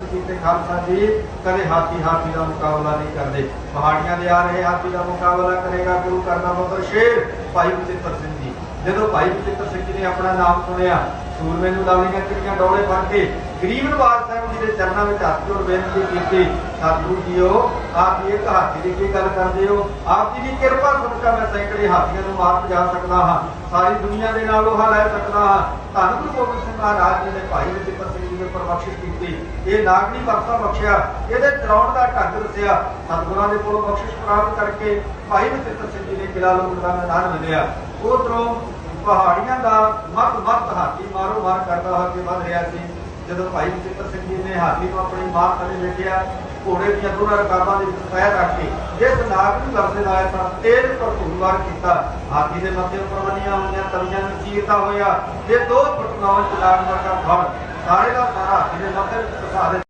ਕੀਤੇ ਖਾਲਸਾ ਜੀ, ਕਦੇ ਹਾਥੀ ਹਾਥੀ ਦਾ ਮੁਕਾਬਲਾ ਨਹੀਂ ਕਰਦੇ। ਪਹਾੜੀਆਂ ਦੇ ਆ ਰਹੇ ਹਾਥੀ ਦਾ ਮੁਕਾਬਲਾ ਕਰੇਗਾ ਗੁਰੂ ਕਰਨਾ ਬਦਰ ਸ਼ੇਰ ਭਾਈ ਬਚਿੱਤਰ ਸਿੰਘ ਜੀ। ਜਦੋਂ ਭਾਈ ਬਚਿੱਤਰ ਸਿੰਘ ਜੀ ਨੇ ਆਪਣਾ ਨਾਮ ਸੁਣਿਆ, ਸੂਰਮੇ ਨੂੰ ਲਾਲੀਆਂ ਚਿੜੀਆਂ ਡੋਲੇ ਫੜ ਕੇ ਗਰੀਬ ਨਵਾਜ਼ ਸਾਹਿਬ ਜੀ ਦੇ ਚਰਨਾਂ ਵਿੱਚ ਹੱਥ ਜੋੜ ਬੇਨਤੀ ਕੀਤੀ ਸਤਿਗੁਰੂ ਜੀਓ, ਆਪ ਜੀ ਇੱਕ ਹਾਥੀ ਦੀ ਕੀ ਗੱਲ ਕਰਦੇ ਹੋ? ਆਪ ਜੀ ਦੀ ਕਿਰਪਾ ਸਦਕਾ ਮੈਂ ਸੈਂਕੜੇ ਹਾਥੀਆਂ ਨੂੰ ਮਾਰ ਭਜਾ ਸਕਦਾ ਹਾਂ। ਸਾਰੀ ਦੁਨੀਆ ਦੇ ਨਾਲ ਲੋਹਾ ਲੈ ਸਕਦਾ ਹਾਂ। ਧੰਨ ਗੁਰੂ ਗੋਬਿੰਦ ਸਿੰਘ ਮਹਾਰਾਜ ਜੀ ਨੇ ਭਾਈ ਬਚਿੱਤਰ ਸਿੰਘ ਜੀ ਦੇ ਉੱਪਰ ਬਖਸ਼ਿਸ਼ ਕੀਤੀ। ਇਹ ਨਾਗਣੀ ਬਖਸ਼ਾ ਬਖਸ਼ਿਆ, ਇਹਦੇ ਚਲਾਉਣ ਦਾ ਢੰਗ ਦੱਸਿਆ। ਸਤਿਗੁਰਾਂ ਦੇ ਕੋਲੋਂ ਬਖਸ਼ਿਸ਼ ਪ੍ਰਾਪਤ ਕਰਕੇ ਭਾਈ ਬਚਿੱਤਰ ਸਿੰਘ ਜੀ ਨੇ ਕਿਲਾ ਲੋਕ ਦਾ ਮੈਦਾਨ ਮਿਲਿਆ ਉਧਰੋਂ ਪਹਾੜੀਆਂ ਦਾ ਮਤ ਮਤ ਹਾਥੀ ਮਾਰੋ ਮਾਰ ਕਰਦਾ ਹੋ ਕੇ ਵੱਧ ਰਿਹਾ ਸੀ। ਜਦੋਂ ਭਾਈ ਬਚਿੱਤਰ ਸਿੰਘ ਜੀ ਨੇ ਹਾਥੀ ਨੂੰ ਆਪਣੀ ਮਾਂ ਥੱਲੇ ਵੇਖਿਆ, ਘੋੜੇ ਦੀਆਂ ਦੋਨਾਂ ਰਕਾਬਾਂ ਦੇ ਵਿੱਚ ਪੈਰ ਰੱਖ ਕੇ ਜਿਸ ਨਾਗ ਨੂੰ ਲੜਦੇ ਲਾਇਆ ਤਾਂ ਤੇਜ਼ ਭਰਪੂਰ ਵਾਰ ਕੀਤਾ। ਹਾਥੀ ਦੇ ਮੱਥੇ ਉੱਪਰ ਬੰਨੀਆਂ ਹੋਈਆਂ ਤਲੀਆਂ ਨੂੰ ਚੀਰਦਾ ਹੋਇਆ ਇਹ ਦੋ ਫੁੱਟ ਨੌਂ ਚਲਾਕ ਵਰਗਾ ਫੜ ਸਾਰੇ ਦਾ ਸਾਰਾ ਹਾਥੀ ਦੇ ਮੱਥੇ ਵਿੱਚ ਫਸਾ ਦੇ